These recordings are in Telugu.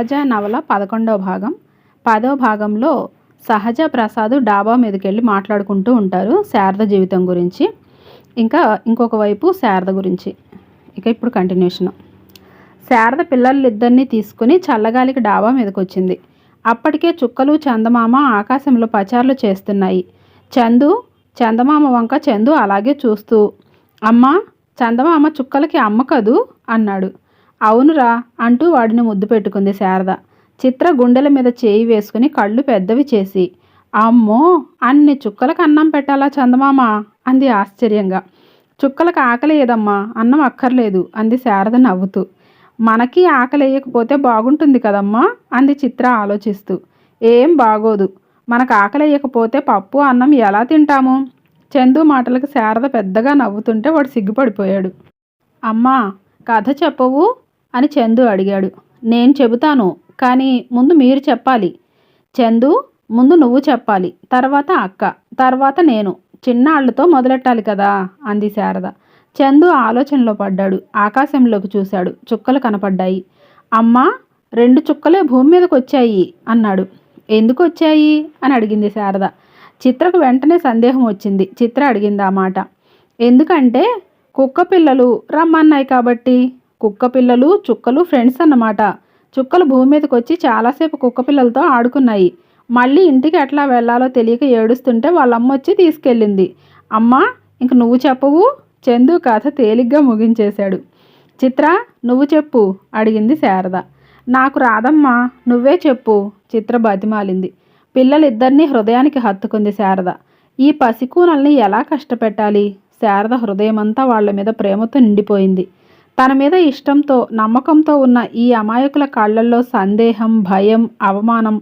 సహజ నవల పదకొండవ భాగం. పదవ భాగంలో సహజ ప్రసాద్ డాబా మీదకి వెళ్ళి మాట్లాడుకుంటూ ఉంటారు శారద జీవితం గురించి. ఇంకా ఇంకొక వైపు శారద గురించి. ఇక ఇప్పుడు కంటిన్యూషన్ శారద పిల్లలిద్దరినీ తీసుకుని చల్లగాలికి డాబా మీదకి వచ్చింది అప్పటికే చుక్కలు చందమామ ఆకాశంలో పచారులు చేస్తున్నాయి. చందు చందమామ వంక చందు అలాగే చూస్తూ అమ్మ చందమామ చుక్కలకి అమ్మ కదూ? అన్నాడు. అవునురా అంటూ వాడిని ముద్దు పెట్టుకుంది శారద. చిత్ర గుండెల మీద చేయి వేసుకుని కళ్ళు పెద్దవి చేసి అమ్మో అన్ని చుక్కలకు అన్నం పెట్టాలా చందమామ? అంది ఆశ్చర్యంగా. చుక్కలకు ఆకలి ఏదమ్మా? అన్నం అక్కర్లేదు అంది శారద నవ్వుతూ. మనకి ఆకలి వేయకపోతే బాగుంటుంది కదమ్మా? అంది చిత్ర ఆలోచిస్తూ. ఏం బాగోదు. మనకు ఆకలి వేయకపోతే పప్పు అన్నం ఎలా తింటాము? చందు మాటలకు శారద పెద్దగా నవ్వుతుంటే వాడు సిగ్గుపడిపోయాడు. అమ్మా కథ చెప్పవు? అని చందు అడిగాడు. నేను చెబుతాను కానీ ముందు మీరు చెప్పాలి. చందు ముందు నువ్వు చెప్పాలి. తర్వాత అక్క తర్వాత నేను. చిన్నాళ్ళతో మొదలెట్టాలి కదా? అంది శారద. చందు ఆలోచనలో పడ్డాడు. ఆకాశంలోకి చూశాడు. చుక్కలు కనపడ్డాయి. అమ్మా రెండు చుక్కలే భూమి మీదకి వచ్చాయి అన్నాడు. ఎందుకు వచ్చాయి? అని అడిగింది శారద. చిత్రకు వెంటనే సందేహం వచ్చింది. చిత్ర అడిగింది ఆ మాట. ఎందుకంటే కుక్క పిల్లలు రమ్మన్నాయి కాబట్టి. కుక్క పిల్లలు చుక్కలు ఫ్రెండ్స్ అన్నమాట. చుక్కలు భూమి మీదకి వచ్చి చాలాసేపు కుక్క పిల్లలతో ఆడుకున్నాయి. మళ్ళీ ఇంటికి ఎట్లా వెళ్ళాలో తెలియక ఏడుస్తుంటే వాళ్ళమ్మ వచ్చి తీసుకెళ్ళింది. అమ్మ ఇంక నువ్వు చెప్పవు? చందు కథ తేలిగ్గా ముగించేశాడు. చిత్ర నువ్వు చెప్పు అడిగింది శారద. నాకు రాదమ్మా నువ్వే చెప్పు చిత్ర బతిమాలింది. పిల్లలిద్దరినీ హృదయానికి హత్తుకుంది శారద. ఈ పసికూనల్ని ఎలా కష్టపెట్టాలి? శారద హృదయమంతా వాళ్ళ మీద ప్రేమతో నిండిపోయింది. తన మీద ఇష్టంతో నమ్మకంతో ఉన్న ఈ అమాయకుల కాళ్ళల్లో సందేహం భయం అవమానం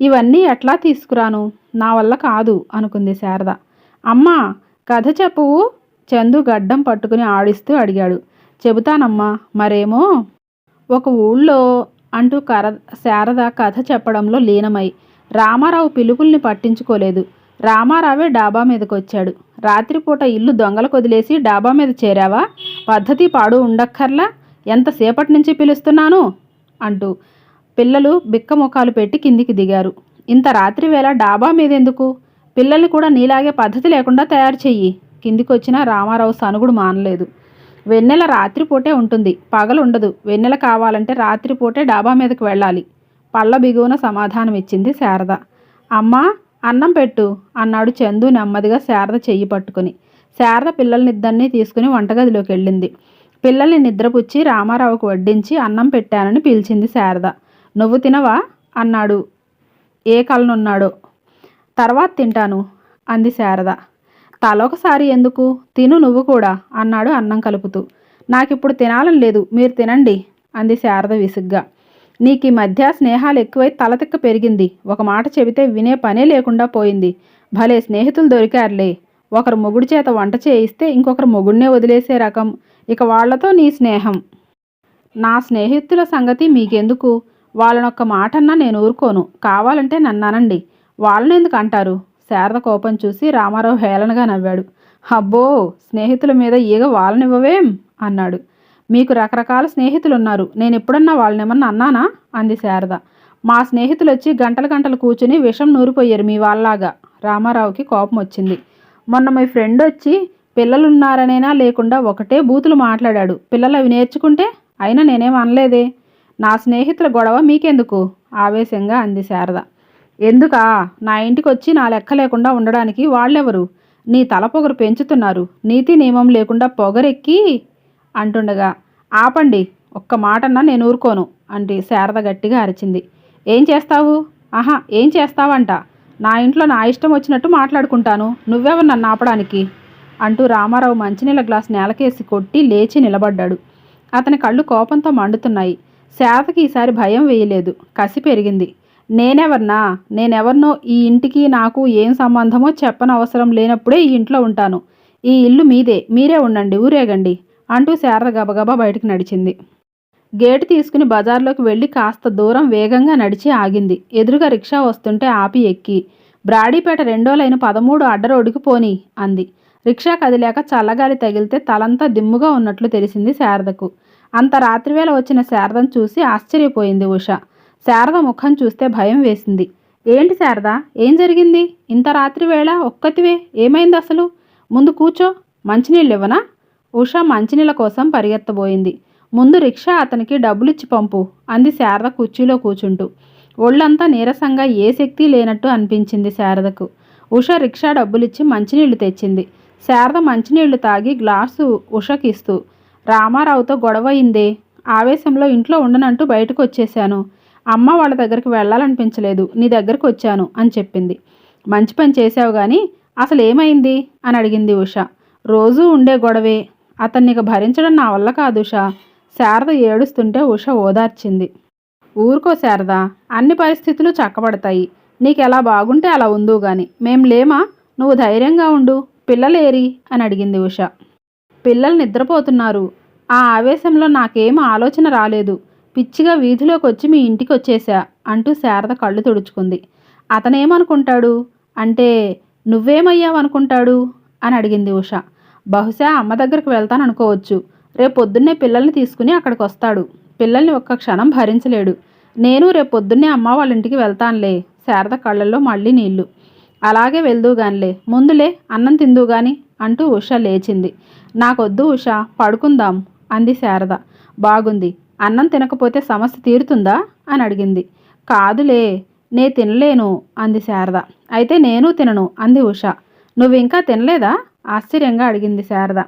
ఇవన్నీ ఎట్లా తీసుకురాను? నా వల్ల కాదు అనుకుంది శారద. అమ్మా కథ చెప్పువు చందు గడ్డం పట్టుకుని ఆడిస్తూ అడిగాడు. చెబుతానమ్మా మరేమో? ఒక ఊళ్ళో అంటూ కర శారద కథ చెప్పడంలో లీనమై. రామారావు పిలుపుల్ని పట్టించుకోలేదు. రామారావే డాబా మీదకి వచ్చాడు రాత్రిపూట ఇల్లు దొంగలకు వదిలేసి డాబా మీద చేరావా? పద్ధతి పాడు ఉండక్కర్లా? ఎంతసేపటి నుంచి పిలుస్తున్నాను? అంటూ పిల్లలు బిక్క ముఖాలు పెట్టి కిందికి దిగారు. ఇంత రాత్రి వేళ డాబా మీదెందుకు? పిల్లల్ని కూడా నీలాగే పద్ధతి లేకుండా తయారు చెయ్యి. కిందికి వచ్చిన రామారావు సనుగుడు మానలేదు. వెన్నెల రాత్రిపూటే ఉంటుంది. పగలు ఉండదు వెన్నెల కావాలంటే రాత్రిపూటే డాబా మీదకి వెళ్ళాలి. పళ్ళ బిగువున సమాధానం ఇచ్చింది శారద. అమ్మా అన్నం పెట్టు అన్నాడు చందు నెమ్మదిగా శారద చెయ్యి పట్టుకుని. శారద పిల్లల్నిద్దరినీ తీసుకుని వంటగదిలోకి వెళ్ళింది. పిల్లల్ని నిద్రపుచ్చి రామారావుకు వడ్డించి అన్నం పెట్టానని పిలిచింది శారద. నువ్వు తినవా? అన్నాడు. ఏ కలనున్నాడో. తర్వాత తింటాను అంది శారద. తలొకసారి ఎందుకు? తిను నువ్వు కూడా అన్నాడు అన్నం కలుపుతూ. నాకిప్పుడు తినాలని లేదు మీరు తినండి అంది శారద విసుగ్గా. నీకు ఈ మధ్య స్నేహాలు ఎక్కువై తలతిక్క పెరిగింది. ఒక మాట చెబితే వినే పనే లేకుండా పోయింది. భలే స్నేహితులు దొరికారులే. ఒకరు మొగుడు చేత వంట చేయిస్తే ఇంకొకరు మొగుడినే వదిలేసే రకం. ఇక వాళ్ళతో నీ స్నేహం. నా స్నేహితుల సంగతి మీకెందుకు? వాళ్ళనొక్క మాటన్నా నేను ఊరుకోను. కావాలంటే నన్నానండి. వాళ్ళని ఎందుకు అంటారు? శారద కోపం చూసి రామారావు హేళనగా నవ్వాడు. అబ్బో స్నేహితుల మీద ఈగ వాళ్ళనివ్వవేం? అన్నాడు. మీకు రకరకాల స్నేహితులు ఉన్నారు నేను ఎప్పుడన్నా వాళ్ళనేమన్నా అన్నానా? అంది శారద. మా స్నేహితులు వచ్చి గంటల గంటలు కూర్చుని విషం నూరిపోయారు మీ వాళ్ళలాగా. రామారావుకి కోపం వచ్చింది మొన్న మీ ఫ్రెండ్ వచ్చి పిల్లలున్నారనేనా లేకుండా ఒకటే బూతులు మాట్లాడాడు. పిల్లలు అవి నేర్చుకుంటే అయినా నేనేం అనలేదే. నా స్నేహితుల గొడవ మీకెందుకు? ఆవేశంగా అంది శారద. ఎందుకా? నా ఇంటికి వచ్చి నా లెక్క లేకుండా ఉండడానికి వాళ్ళెవరు? నీ తల పొగరు పెంచుతున్నారు. నీతి నియమం లేకుండా పొగరెక్కి అంటుండగా ఆపండి ఒక్క మాటన్నా నేను ఊరుకోను అంటే శారద గట్టిగా అరిచింది. ఏం చేస్తావు? ఆహా ఏం చేస్తావంట? నా ఇంట్లో నా ఇష్టం వచ్చినట్టు మాట్లాడుకుంటాను. నువ్వెవరు నన్ను ఆపడానికి? అంటూ రామారావు మంచినీళ్ళ గ్లాస్ నేలకేసి కొట్టి లేచి నిలబడ్డాడు. అతని కళ్ళు కోపంతో మండుతున్నాయి. శారదకి ఈసారి భయం వేయలేదు. కసి పెరిగింది. నేనెవర్నా? నేనెవర్నో? ఈ ఇంటికి నాకు ఏం సంబంధమో చెప్పనవసరం లేనప్పుడే ఈ ఇంట్లో ఉంటాను. ఈ ఇల్లు మీదే. మీరే ఉండండి ఊరేగండి. అంటూ శారద గబగబా బయటికి నడిచింది. గేటు తీసుకుని బజార్లోకి వెళ్ళి కాస్త దూరం వేగంగా నడిచి ఆగింది. ఎదురుగా రిక్షా వస్తుంటే ఆపి ఎక్కి బ్రాడీపేట రెండో లైన్ పదమూడు అడ్డరోడ్డుకి పోని అంది. రిక్షా కదిలాక చల్లగాలి తగిలితే తలంతా దిమ్ముగా ఉన్నట్లు తెలిసింది శారదకు. అంత రాత్రివేళ వచ్చిన శారదను చూసి ఆశ్చర్యపోయింది ఉష. శారద ముఖం చూస్తే భయం వేసింది. ఏంటి శారద? ఏం జరిగింది? ఇంత రాత్రి వేళ ఒక్కతివే? ఏమైంది అసలు ముందు కూర్చో మంచినీళ్ళు ఇవ్వనా? ఉష మంచినీళ్ళ కోసం పరిగెత్తబోయింది. ముందు రిక్షా అతనికి డబ్బులిచ్చి పంపు అంది శారద కుర్చీలో కూర్చుంటూ ఒళ్ళంతా నీరసంగా ఏ శక్తి లేనట్టు అనిపించింది శారదకు. ఉష రిక్షా డబ్బులిచ్చి మంచినీళ్ళు తెచ్చింది. శారద మంచినీళ్ళు తాగి గ్లాసు ఉషకిస్తూ రామారావుతో గొడవయిందే. ఆవేశంలో ఇంట్లో ఉండనంటూ బయటకు వచ్చేశాను అమ్మ వాళ్ళ దగ్గరికి వెళ్ళాలనిపించలేదు. నీ దగ్గరికి వచ్చాను అని చెప్పింది. మంచి పని చేశావు కానీ అసలు ఏమైంది అని అడిగింది ఉష. రోజూ ఉండే గొడవే. అతన్ని ఇక భరించడం నా వల్ల కాదు ఉషా. శారద ఏడుస్తుంటే ఉష ఓదార్చింది. ఊరుకో శారద అన్ని పరిస్థితులు చక్కబడతాయి. నీకెలా బాగుంటే అలా ఉందో గాని. మేం లేమా? నువ్వు ధైర్యంగా ఉండు. పిల్లలేరి? అని అడిగింది ఉష. పిల్లలు నిద్రపోతున్నారు. ఆ ఆవేశంలో నాకేం ఆలోచన రాలేదు. పిచ్చిగా వీధిలోకి వచ్చి మీ ఇంటికి వచ్చేసా అంటూ శారద కళ్ళు తుడుచుకుంది. అతనేమనుకుంటాడు? అంటే నువ్వేమయ్యావనుకుంటాడు? అని అడిగింది ఉష. బహుశా అమ్మ దగ్గరికి వెళ్తాననుకోవచ్చు రేపు పొద్దున్నే పిల్లల్ని తీసుకుని అక్కడికి వస్తాడు. పిల్లల్ని ఒక్క క్షణం భరించలేడు. నేను రేపు పొద్దున్నే అమ్మ వాళ్ళ ఇంటికి వెళ్తానులే. శారద కళ్ళల్లో మళ్ళీ నీళ్ళు. అలాగే వెళ్దూగానిలే. ముందులే అన్నం తిందుగాని అంటూ ఉష లేచింది. నాకొద్దు ఉష పడుకుందాం అంది శారద. బాగుంది. అన్నం తినకపోతే సమస్య తీరుతుందా? అని అడిగింది. కాదులే నే తినలేను అంది శారద. అయితే నేను తినను అంది ఉష. నువ్వు ఇంకా తినలేదా? ఆశ్చర్యంగా అడిగింది శారద.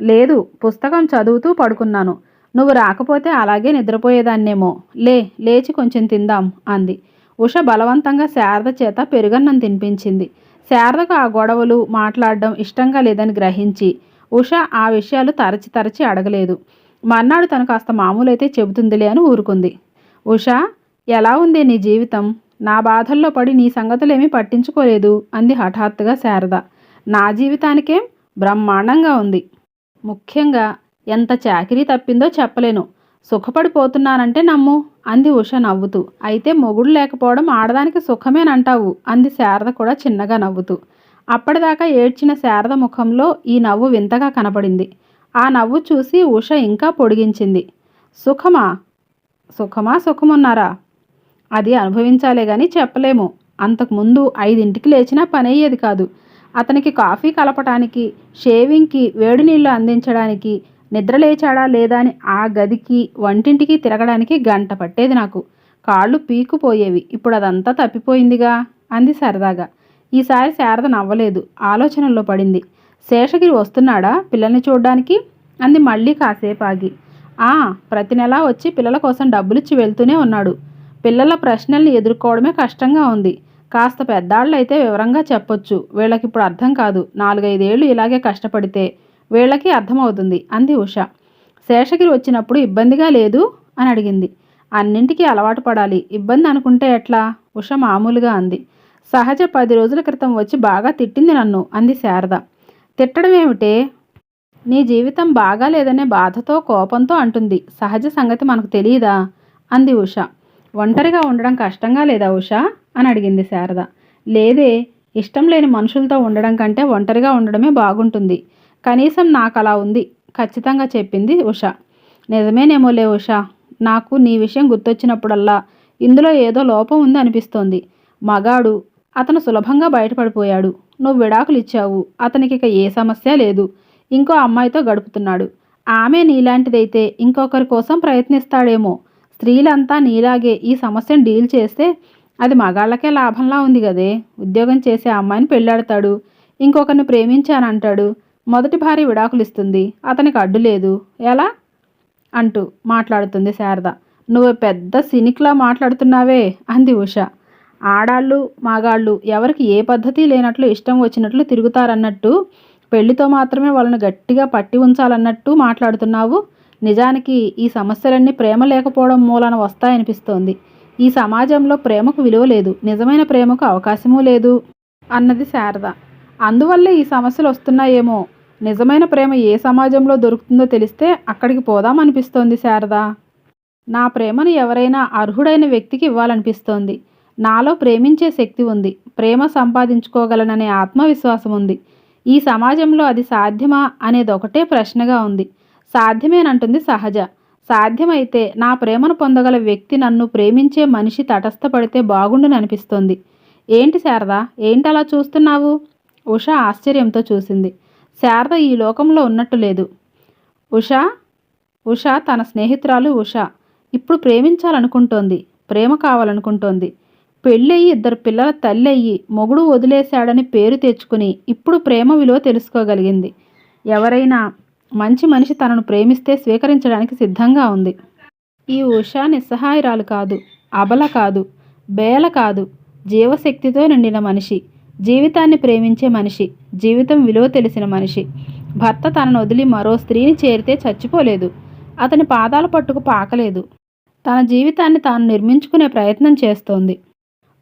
లేదు పుస్తకం చదువుతూ పడుకున్నాను. నువ్వు రాకపోతే అలాగే నిద్రపోయేదాన్నేమో. లే లేచి కొంచెం తిందాం అంది. ఉష బలవంతంగా శారద చేత పెరుగన్నం తినిపించింది. శారదకు ఆ గొడవలు మాట్లాడడం ఇష్టంగా లేదని గ్రహించి ఉష ఆ విషయాలు తరచి తరచి అడగలేదు. మర్నాడు తను కాస్త మామూలైతే చెబుతుందిలే అని ఊరుకుంది. ఉష ఎలా ఉంది నీ జీవితం? నా బాధల్లో పడి నీ సంగతులేమీ పట్టించుకోలేదు అంది హఠాత్తుగా శారద. నా జీవితానికేం బ్రహ్మాండంగా ఉంది. ముఖ్యంగా ఎంత చాకిరీ తప్పిందో చెప్పలేను. సుఖపడిపోతున్నానంటే నమ్ము అంది ఉష నవ్వుతూ. అయితే మొగుడు లేకపోవడం ఆడదానికి సుఖమేనంటావు అంది శారద కూడా చిన్నగా నవ్వుతూ. అప్పటిదాకా ఏడ్చిన శారద ముఖంలో ఈ నవ్వు వింతగా కనపడింది ఆ నవ్వు చూసి ఉష ఇంకా పొడిగించింది. సుఖమా? సుఖమా? సుఖమున్నారా? అది అనుభవించాలే గాని చెప్పలేము. అంతకుముందు ఐదింటికి లేచినా పని అయ్యేది కాదు. అతనికి కాఫీ కలపటానికి షేవింగ్కి వేడి నీళ్ళు అందించడానికి నిద్ర లేచాడా లేదా అని ఆ గదికి వంటింటికి తిరగడానికి గంట పట్టేది నాకు. కాళ్ళు పీకుపోయేవి ఇప్పుడు అదంతా తప్పిపోయిందిగా? అంది సరదాగా. ఈసారి శారద నవ్వలేదు. ఆలోచనల్లో పడింది. శేషగిరి వస్తున్నాడా పిల్లల్ని చూడ్డానికి? అంది మళ్ళీ కాసేపు ఆగి. ఆ ప్రతి నెలా వచ్చి పిల్లల కోసం డబ్బులిచ్చి వెళ్తూనే ఉన్నాడు. పిల్లల ప్రశ్నల్ని ఎదుర్కోవడమే కష్టంగా ఉంది. కాస్త పెద్దాళ్ళైతే వివరంగా చెప్పొచ్చు. వీళ్ళకి ఇప్పుడు అర్థం కాదు. నాలుగైదేళ్ళు ఇలాగే కష్టపడితే వీళ్ళకి అర్థమవుతుంది అంది ఉష. శేషగిరి వచ్చినప్పుడు ఇబ్బందిగా లేదు? అని అడిగింది. అన్నింటికీ అలవాటు పడాలి. ఇబ్బంది అనుకుంటే ఎట్లా? ఉష మామూలుగా అంది. సహజ పది రోజుల క్రితం వచ్చి బాగా తిట్టింది నన్ను అంది శారద. తిట్టడం ఏమిటే? నీ జీవితం బాగా లేదనే బాధతో కోపంతో అంటుంది. సహజ సంగతి మనకు తెలియదా అంది ఉష. ఒంటరిగా ఉండడం కష్టంగా లేదా ఉషా? అని అడిగింది శారద. లేదే ఇష్టం లేని మనుషులతో ఉండడం కంటే ఒంటరిగా ఉండడమే బాగుంటుంది. కనీసం నాకు అలా ఉంది ఖచ్చితంగా చెప్పింది ఉష. నిజమేనేమోలే ఉష నాకు నీ విషయం గుర్తొచ్చినప్పుడల్లా ఇందులో ఏదో లోపం ఉంది అనిపిస్తోంది. మగాడు అతను సులభంగా బయటపడిపోయాడు. నువ్వు విడాకులు ఇచ్చావు అతనికి ఇక ఏ సమస్య లేదు. ఇంకో అమ్మాయితో గడుపుతున్నాడు. ఆమె నీలాంటిదైతే ఇంకొకరి కోసం ప్రయత్నిస్తాడేమో. స్త్రీలంతా నీలాగే ఈ సమస్యను డీల్ చేస్తే అది మగాళ్ళకే లాభంలా ఉంది కదే. ఉద్యోగం చేసే అమ్మాయిని పెళ్ళాడతాడు. ఇంకొకరిని ప్రేమించానంటాడు. మొదటి భార్య విడాకులు ఇస్తుంది. అతనికి అడ్డు లేదు. ఎలా? అంటూ మాట్లాడుతుంది శారద. నువ్వు పెద్ద సినిక్లా మాట్లాడుతున్నావే అంది ఉష. ఆడాళ్ళు మగాళ్ళు ఎవరికి ఏ పద్ధతి లేనట్లు ఇష్టం వచ్చినట్లు తిరుగుతారన్నట్టు పెళ్ళితో మాత్రమే వాళ్ళని గట్టిగా పట్టి ఉంచాలన్నట్టు మాట్లాడుతున్నావు. నిజానికి ఈ సమస్యలన్నీ ప్రేమ లేకపోవడం మూలన వస్తాయనిపిస్తోంది. ఈ సమాజంలో ప్రేమకు విలువ లేదు. నిజమైన ప్రేమకు అవకాశమూ లేదు అన్నది శారద. అందువల్లే ఈ సమస్యలు వస్తున్నాయేమో. నిజమైన ప్రేమ ఏ సమాజంలో దొరుకుతుందో తెలిస్తే అక్కడికి పోదామనిపిస్తోంది శారద. నా ప్రేమను ఎవరైనా అర్హుడైన వ్యక్తికి ఇవ్వాలనిపిస్తోంది. నాలో ప్రేమించే శక్తి ఉంది. ప్రేమ సంపాదించుకోగలననే ఆత్మవిశ్వాసం ఉంది. ఈ సమాజంలో అది సాధ్యమా అనేది ఒకటే ప్రశ్నగా ఉంది. సాధ్యమేనంటుంది సహజ. సాధ్యమైతే నా ప్రేమను పొందగల వ్యక్తి నన్ను ప్రేమించే మనిషి తటస్థపడితే బాగుండుని అనిపిస్తుంది ఏంటి శారద? ఏంటి అలా చూస్తున్నావు? ఉష ఆశ్చర్యంతో చూసింది. శారద ఈ లోకంలో ఉన్నట్టు లేదు. ఉష? ఉష తన స్నేహితురాలు ఉష. ఇప్పుడు ప్రేమించాలనుకుంటోంది. ప్రేమ కావాలనుకుంటోంది. పెళ్ళయి ఇద్దరు పిల్లల తల్లి అయ్యి మొగుడు వదిలేశాడని పేరు తెచ్చుకుని ఇప్పుడు ప్రేమ విలువ తెలుసుకోగలిగింది. ఎవరైనా మంచి మనిషి తనను ప్రేమిస్తే స్వీకరించడానికి సిద్ధంగా ఉంది. ఈ ఉషా నిస్సహాయరాలు కాదు అబల కాదు బేల కాదు జీవశక్తితో నిండిన మనిషి జీవితాన్ని ప్రేమించే మనిషి జీవితం విలువ తెలిసిన మనిషి. భర్త తనను వదిలి మరో స్త్రీని చేరితే చచ్చిపోలేదు. అతని పాదాల పట్టుకు పాకలేదు. తన జీవితాన్ని తాను నిర్మించుకునే ప్రయత్నం చేస్తోంది.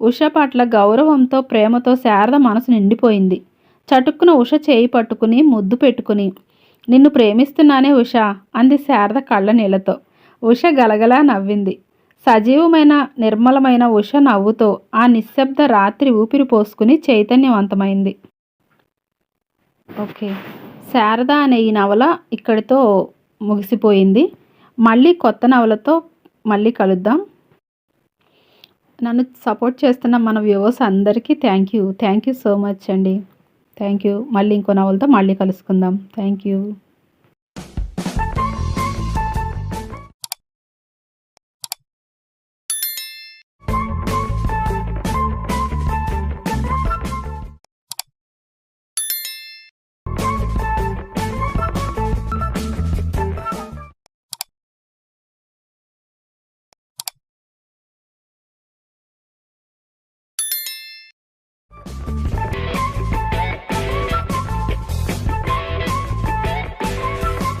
ఉష పట్ల గౌరవంతో ప్రేమతో శారద మనసు నిండిపోయింది. చటుక్కున ఉష చేయి పట్టుకుని ముద్దు పెట్టుకుని నిన్ను ప్రేమిస్తున్నానే ఉష అంది శారద కళ్ళ నీళ్ళతో ఉష గలగలా నవ్వింది. సజీవమైన నిర్మలమైన ఉష నవ్వుతో ఆ నిశ్శబ్ద రాత్రి ఊపిరి పోసుకుని చైతన్యవంతమైంది. ఓకే. శారద అనే ఈ నవల ఇక్కడితో ముగిసిపోయింది. మళ్ళీ కొత్త నవలతో మళ్ళీ కలుద్దాం. నన్ను సపోర్ట్ చేస్తున్న మన వ్యూవర్స్ అందరికీ thank you. Thank you so much అండి. Thank you. మళ్ళీ ఇంకో నవలతో మళ్ళీ కలుసుకుందాం. Thank you.